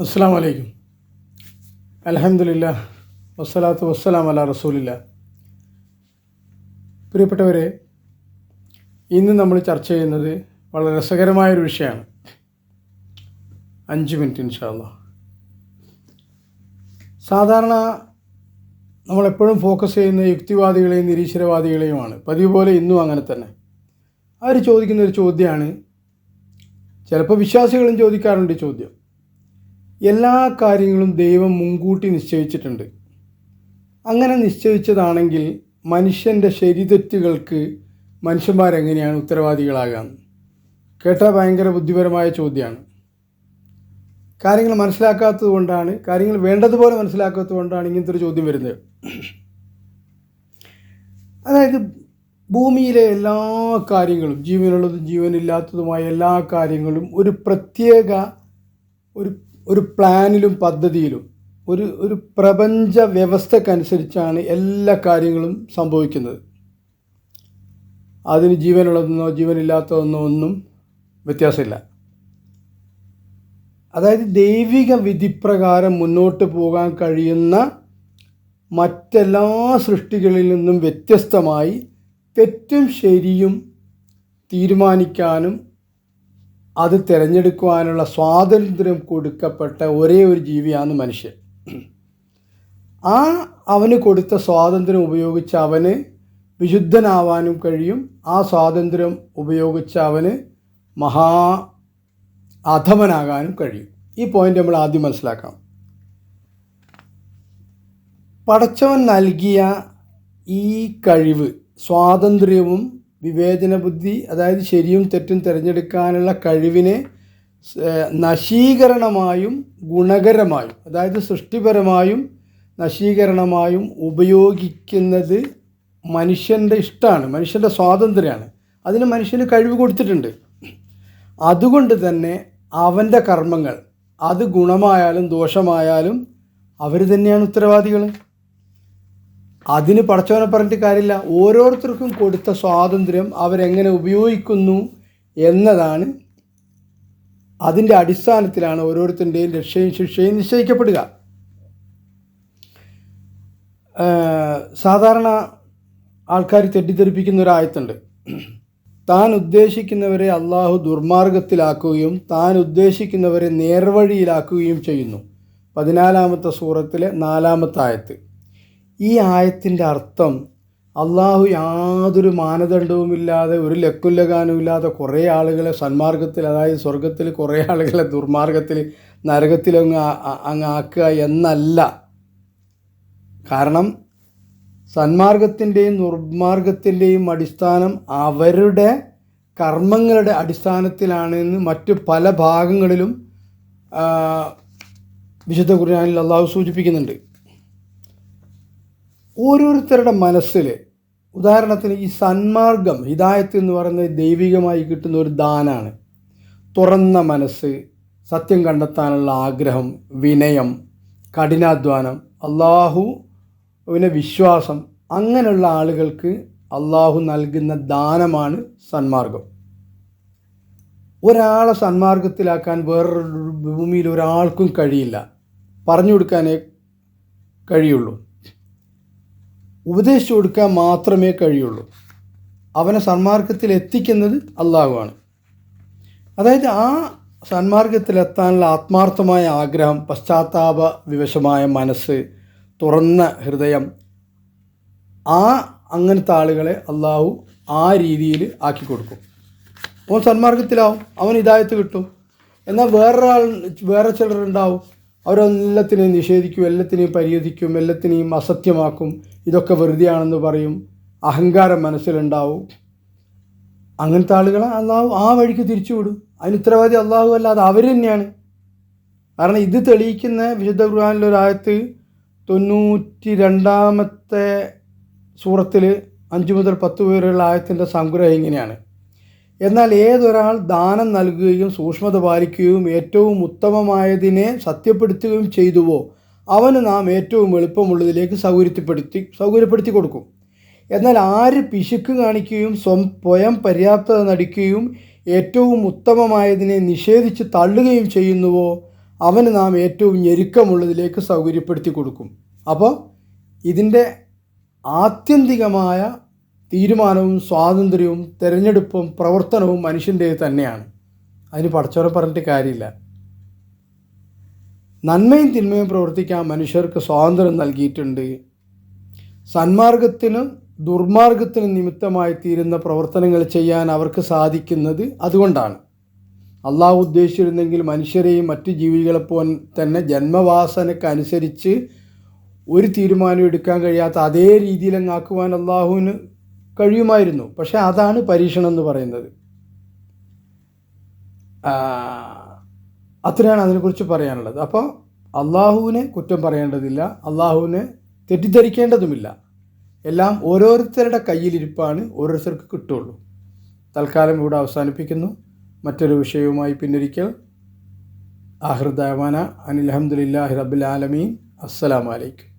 അസ്സാം വലൈക്കും അലഹമില്ല വസ്സലാത്തു വസ്സലാം അല റസൂലില്ല പ്രിയപ്പെട്ടവരെ ഇന്ന് നമ്മൾ ചർച്ച ചെയ്യുന്നത് വളരെ രസകരമായൊരു വിഷയമാണ്. അഞ്ച് മിനിറ്റ് ഇൻഷാല്ല സാധാരണ നമ്മളെപ്പോഴും ഫോക്കസ് ചെയ്യുന്ന യുക്തിവാദികളെയും നിരീശ്വരവാദികളെയുമാണ്. പതിവ് പോലെ ഇന്നും അങ്ങനെ തന്നെ. അവർ ചോദിക്കുന്ന ഒരു ചോദ്യമാണ് ചിലപ്പോൾ വിശ്വാസികളും ചോദിക്കാറുണ്ട് ചോദ്യം. എല്ലാ കാര്യങ്ങളും ദൈവം മുൻകൂട്ടി നിശ്ചയിച്ചിട്ടുണ്ട്. അങ്ങനെ നിശ്ചയിച്ചതാണെങ്കിൽ മനുഷ്യന്റെ ശരിതെറ്റുകൾക്ക് മനുഷ്യന്മാരെങ്ങനെയാണ് ഉത്തരവാദികളാകാൻ കേട്ടാൽ ഭയങ്കര ബുദ്ധിപരമായ ചോദ്യമാണ്. കാര്യങ്ങൾ മനസ്സിലാക്കാത്തത് കൊണ്ടാണ് കാര്യങ്ങൾ വേണ്ടതുപോലെ മനസ്സിലാക്കാത്തത് കൊണ്ടാണ് ഇങ്ങനത്തെ ഒരു ചോദ്യം വരുന്നത്. അതായത് ഭൂമിയിലെ എല്ലാ കാര്യങ്ങളും ജീവനുള്ളതും ജീവനില്ലാത്തതുമായ എല്ലാ കാര്യങ്ങളും ഒരു പ്രത്യേക ഒരു ഒരു പ്ലാനിലും പദ്ധതിയിലും ഒരു ഒരു പ്രപഞ്ച വ്യവസ്ഥക്കനുസരിച്ചാണ് എല്ലാ കാര്യങ്ങളും സംഭവിക്കുന്നത്. അതിന് ജീവനുള്ളതെന്നോ ജീവനില്ലാത്തതെന്നോ ഒന്നും വ്യത്യാസമില്ല. അതായത് ദൈവിക വിധിപ്രകാരം മുന്നോട്ട് പോകാൻ കഴിയുന്ന മറ്റെല്ലാ സൃഷ്ടികളിൽ നിന്നും വ്യത്യസ്തമായി തെറ്റും ശരിയും തീരുമാനിക്കാനും അത് തിരഞ്ഞെടുക്കുവാനുള്ള സ്വാതന്ത്ര്യം കൊടുക്കപ്പെട്ട ഒരേ ഒരു ജീവിയാണ് മനുഷ്യൻ. ആ അവന് കൊടുത്ത സ്വാതന്ത്ര്യം ഉപയോഗിച്ച് അവന് വിശുദ്ധനാവാനും കഴിയും. ആ സ്വാതന്ത്ര്യം ഉപയോഗിച്ച് അവന് മഹാ അധമനാകാനും കഴിയും. ഈ പോയിന്റ് നമ്മൾ ആദ്യം മനസ്സിലാക്കാം. പടച്ചവൻ നൽകിയ ഈ കഴിവ് സ്വാതന്ത്ര്യവും വിവേചന ബുദ്ധി അതായത് ശരിയും തെറ്റും തിരഞ്ഞെടുക്കാനുള്ള കഴിവിനെ നശീകരണമായും ഗുണകരമായും അതായത് സൃഷ്ടിപരമായും നശീകരണമായും ഉപയോഗിക്കുന്നത് മനുഷ്യന്റെ ഇഷ്ടമാണ് മനുഷ്യന്റെ സ്വാതന്ത്ര്യമാണ്. അതിന് മനുഷ്യന് കഴിവ് കൊടുത്തിട്ടുണ്ട്. അതുകൊണ്ട് തന്നെ അവന്റെ കർമ്മങ്ങൾ അത് ഗുണമായാലും ദോഷമായാലും അവർ തന്നെയാണ് ഉത്തരവാദികൾ അതിന് പടച്ചവനെ പറഞ്ഞിട്ട് കാര്യമില്ല. ഓരോരുത്തർക്കും കൊടുത്ത സ്വാതന്ത്ര്യം അവരെങ്ങനെ ഉപയോഗിക്കുന്നു എന്നതാണ് അതിന്റെ അടിസ്ഥാനത്തിലാണ് ഓരോരുത്തരുടെയും രക്ഷയും ശിക്ഷയും നിശ്ചയിക്കപ്പെടുക. സാധാരണ ആൾക്കാർ തെറ്റിദ്ധരിപ്പിക്കുന്ന ഒരായത്തുണ്ട് താൻ ഉദ്ദേശിക്കുന്നവരെ അള്ളാഹു ദുർമാർഗത്തിലാക്കുകയും താൻ ഉദ്ദേശിക്കുന്നവരെ നേർവഴിയിലാക്കുകയും ചെയ്യുന്നു. പതിനാലാമത്തെ സൂറത്തിലെ നാലാമത്തെ ആയത്ത്. ഈ ആയത്തിന്റെ അർത്ഥം അള്ളാഹു യാതൊരു മാനദണ്ഡവുമില്ലാതെ ഒരു ലക്കുല്ലഗാനുമില്ലാതെ കുറേ ആളുകളെ സന്മാർഗത്തിൽ അതായത് സ്വർഗത്തിൽ കുറേ ആളുകളെ ദുർമാർഗത്തിൽ നരകത്തിലങ്ങ് അങ്ങ് ആക്കുക എന്നല്ല. കാരണം സന്മാർഗത്തിന്റെയും ദുർമാർഗത്തിന്റെയും അടിസ്ഥാനം അവരുടെ കർമ്മങ്ങളുടെ അടിസ്ഥാനത്തിലാണെന്ന് മറ്റു പല ഭാഗങ്ങളിലും വിശുദ്ധ ഖുർആാനിൽ അള്ളാഹു സൂചിപ്പിക്കുന്നുണ്ട്. ഓരോരുത്തരുടെ മനസ്സിൽ ഉദാഹരണത്തിന് ഈ സന്മാർഗം ഹിദായത്ത് എന്ന് പറയുന്നത് ദൈവികമായി കിട്ടുന്ന ഒരു ദാനാണ്. തുറന്ന മനസ്സ് സത്യം കണ്ടെത്താനുള്ള ആഗ്രഹം വിനയം കഠിനാധ്വാനം അള്ളാഹു പിന്നെ വിശ്വാസം അങ്ങനെയുള്ള ആളുകൾക്ക് അള്ളാഹു നൽകുന്ന ദാനമാണ് സന്മാർഗം. ഒരാളെ സന്മാർഗത്തിലാക്കാൻ വേറൊരു ഭൂമിയിൽ ഒരാൾക്കും കഴിയില്ല. പറഞ്ഞു കൊടുക്കാനേ കഴിയുള്ളൂ. ഉപദേശിച്ചു കൊടുക്കാൻ മാത്രമേ കഴിയുള്ളൂ. അവനെ സന്മാർഗത്തിൽ എത്തിക്കുന്നത് അള്ളാഹുവാണ്. അതായത് ആ സന്മാർഗത്തിലെത്താനുള്ള ആത്മാർത്ഥമായ ആഗ്രഹം പശ്ചാത്താപ വിവശമായ മനസ്സ് തുറന്ന ഹൃദയം ആ അങ്ങനത്തെ ആളുകളെ അള്ളാഹു ആ രീതിയിൽ ആക്കി കൊടുക്കും. അവൻ സന്മാർഗത്തിലാവും അവൻ ഇതായത്ത് കിട്ടും. എന്നാൽ വേറൊരാൾ വേറെ ചിലരുണ്ടാവും. അവരെല്ലാത്തിനെയും നിഷേധിക്കും എല്ലാത്തിനെയും പരിഹരിക്കും എല്ലാത്തിനെയും അസത്യമാക്കും. ഇതൊക്കെ വെറുതെയാണെന്ന് പറയും. അഹങ്കാരം മനസ്സിലുണ്ടാവും. അങ്ങനത്തെ ആളുകളെ അള്ളാഹു ആ വഴിക്ക് തിരിച്ചുവിടും. അതിന് ഉത്തരവാദി അള്ളാഹു അല്ലാതെ അവർ തന്നെയാണ്. കാരണം ഇത് തെളിയിക്കുന്ന വിശുദ്ധ ഖുർആാനിലൊരായത്ത് തൊണ്ണൂറ്റി രണ്ടാമത്തെ സൂറത്തിൽ അഞ്ച് മുതൽ പത്ത് വരെയുള്ള ആയത്തിന്റെ സംഗ്രഹം ഇങ്ങനെയാണ്. എന്നാൽ ഏതൊരാൾ ദാനം നൽകുകയും സൂക്ഷ്മത പാലിക്കുകയും ഏറ്റവും ഉത്തമമായതിനെ സത്യപ്പെടുത്തുകയും ചെയ്തുവോ അവന് നാം ഏറ്റവും എളുപ്പമുള്ളതിലേക്ക് സൗകര്യപ്പെടുത്തി സൗകര്യപ്പെടുത്തി കൊടുക്കും. എന്നാൽ ആര് പിശുക്ക് കാണിക്കുകയും സ്വം സ്വയം പര്യാപ്തത നടിക്കുകയും ഏറ്റവും ഉത്തമമായതിനെ നിഷേധിച്ച് തള്ളുകയും ചെയ്യുന്നുവോ അവന് നാം ഏറ്റവും ഞെരുക്കമുള്ളതിലേക്ക് സൗകര്യപ്പെടുത്തി കൊടുക്കും. അപ്പോൾ ഇതിന്റെ ആത്യന്തികമായ തീരുമാനവും സ്വാതന്ത്ര്യവും തിരഞ്ഞെടുപ്പും പ്രവർത്തനവും മനുഷ്യന്റെ തന്നെയാണ്. അതിന് പടച്ചോറെ പറഞ്ഞിട്ട് കാര്യമില്ല. നന്മയും തിന്മയും പ്രവർത്തിക്കാൻ മനുഷ്യർക്ക് സ്വാതന്ത്ര്യം നൽകിയിട്ടുണ്ട്. സന്മാർഗത്തിനും ദുർമാർഗത്തിനും നിമിത്തമായി തീരുന്ന പ്രവർത്തനങ്ങൾ ചെയ്യാൻ അവർക്ക് സാധിക്കുന്നത് അതുകൊണ്ടാണ്. അള്ളാഹു ഉദ്ദേശിച്ചിരുന്നെങ്കിൽ മനുഷ്യരെയും മറ്റു ജീവികളെ പോൻ തന്നെ ജന്മവാസനക്കനുസരിച്ച് ഒരു തീരുമാനം എടുക്കാൻ കഴിയാത്ത അതേ രീതിയിലങ്ങാക്കുവാൻ അള്ളാഹുവിന് കഴിയുമായിരുന്നു. പക്ഷേ അതാണ് പരീക്ഷണം എന്ന് പറയുന്നത് അത്രയാണ് അതിനെക്കുറിച്ച് പറയാനുള്ളത്. അപ്പോൾ അള്ളാഹുവിനെ കുറ്റം പറയേണ്ടതില്ല. അള്ളാഹുവിനെ തെറ്റിദ്ധരിക്കേണ്ടതുമില്ല. എല്ലാം ഓരോരുത്തരുടെ കയ്യിലിരിപ്പാണ് ഓരോരുത്തർക്ക് കിട്ടുള്ളൂ. തൽക്കാലം ഇവിടെ അവസാനിപ്പിക്കുന്നു. മറ്റൊരു വിഷയവുമായി പിന്നൊരിക്കൽ. ആഹൃദാന അനിൽ അഹമ്മദില്ലാഹി റബ്ബിൽ ആലമീൻ. അസ്സലാമലൈക്കും